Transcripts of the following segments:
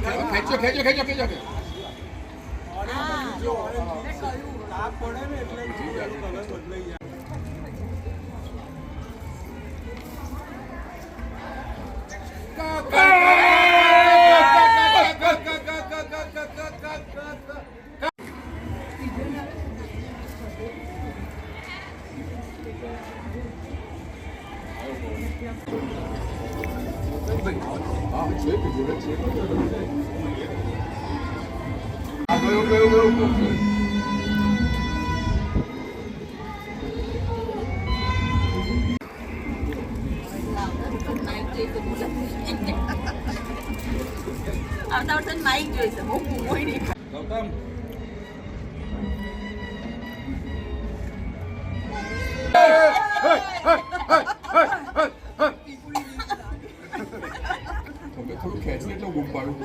ખેંચો ખેંચો ખેંચો ખેંચો Thank you. મોડી ગૌતમ થોડું ખેંચી એટલે બૂમ પાડું ખાલી ખાલી લેડીઝ આવી થોડું સાહેબનો એટલે બૂમ પાડું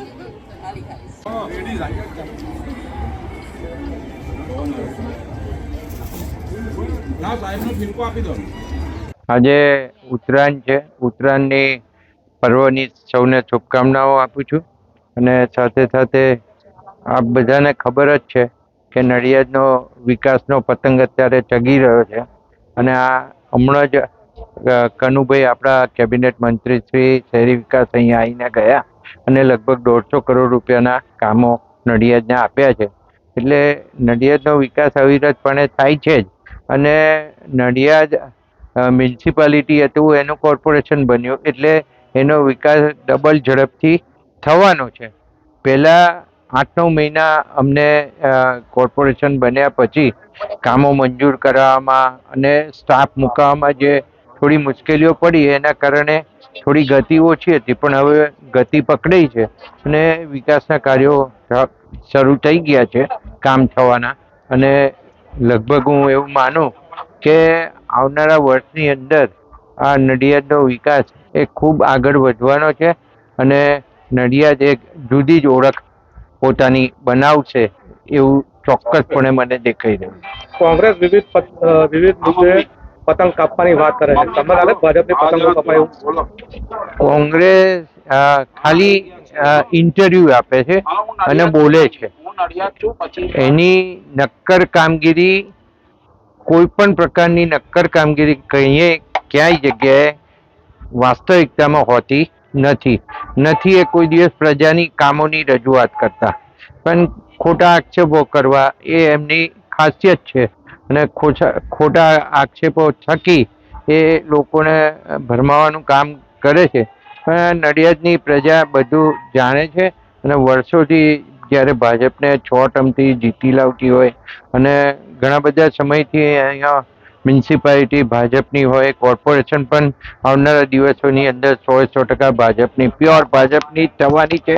આજે ઉત્તરાયણ છે. ઉત્તરાયણની પર્વની સૌને શુભકામનાઓ આપું છું. અને સાથે સાથે આપ બધાને ખબર જ છે કે નડિયાદનો વિકાસનો પતંગ અત્યારે ચગી રહ્યો છે. અને આ હમણાં જ કનુભાઈ આપણા કેબિનેટ મંત્રી શ્રી શહેરી વિકાસ અહીંયા આવીને ગયા અને લગભગ દોઢસો કરોડ રૂપિયાના કામો નડિયાદને આપ્યા છે. એટલે નડિયાદનો વિકાસ અવિરતપણે થાય છે જ. અને નડિયાદ મ્યુનિસિપાલિટી હતું, એનું કોર્પોરેશન બન્યું. એટલે એનો વિકાસ ડબલ ઝડપથી થવાનો છે. પહેલાં આઠ નવ મહિના અમને કોર્પોરેશન બન્યા પછી કામો મંજૂર કરાવવામાં અને સ્ટાફ મૂકવામાં જે થોડી મુશ્કેલીઓ પડી, એના કારણે થોડી ગતિ ઓછી હતી, પણ હવે ગતિ પકડાઈ છે અને વિકાસના કાર્યો શરૂ થઈ ગયા છે કામ થવાના. અને લગભગ હું એવું માનું કે આવનારા વર્ષની અંદર આ નડિયાદનો વિકાસ એ ખૂબ આગળ વધવાનો છે અને નડિયાદ એક જુદી જ ઓળખ પોતાની બનાવશે એવું ચોક્કસપણે મને દેખાઈ રહ્યું કોંગ્રેસ વિવિધ વિવિધ મુદ્દે પતંગ કાપવાની વાત કરે છે. તમને લાગે ભાજપની પતંગો કપાયું કોંગ્રેસ ખાલી ઇન્ટરવ્યુ આપે છે અને બોલે છે. એની નક્કર કામગીરી કોઈ પણ પ્રકારની નક્કર કામગીરી કહીએ ક્યાંય જગ્યાએ વાસ્તવિકતામાં હોતી નથી. નથી એ કોઈ દિવસ પ્રજાની કામોની રજૂઆત કરતા. પણ ખોટા આક્ષેપો કરવા એ એમની ખાસિયત છે. અને ખોટા આક્ષેપો થકી એ લોકોને ભરમાવાનું કામ કરે છે. પણ નડિયાદની પ્રજા બધું જાણે છે અને વર્ષોથી જ્યારે ભાજપને છ ટર્મથી જીતી લાવતી હોય અને ઘણા બધા સમયથી અહીંયા મ્યુનિસિપાલિટી ભાજપની હોય, કોર્પોરેશન પણ આવનારા દિવસોની અંદર સો સો ટકા ભાજપની, પ્યોર ભાજપની થવાની છે.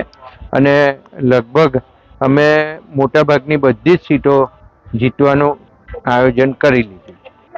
અને લગભગ અમે મોટાભાગની બધી જ સીટો જીતવાનું આયોજન કરી લીધું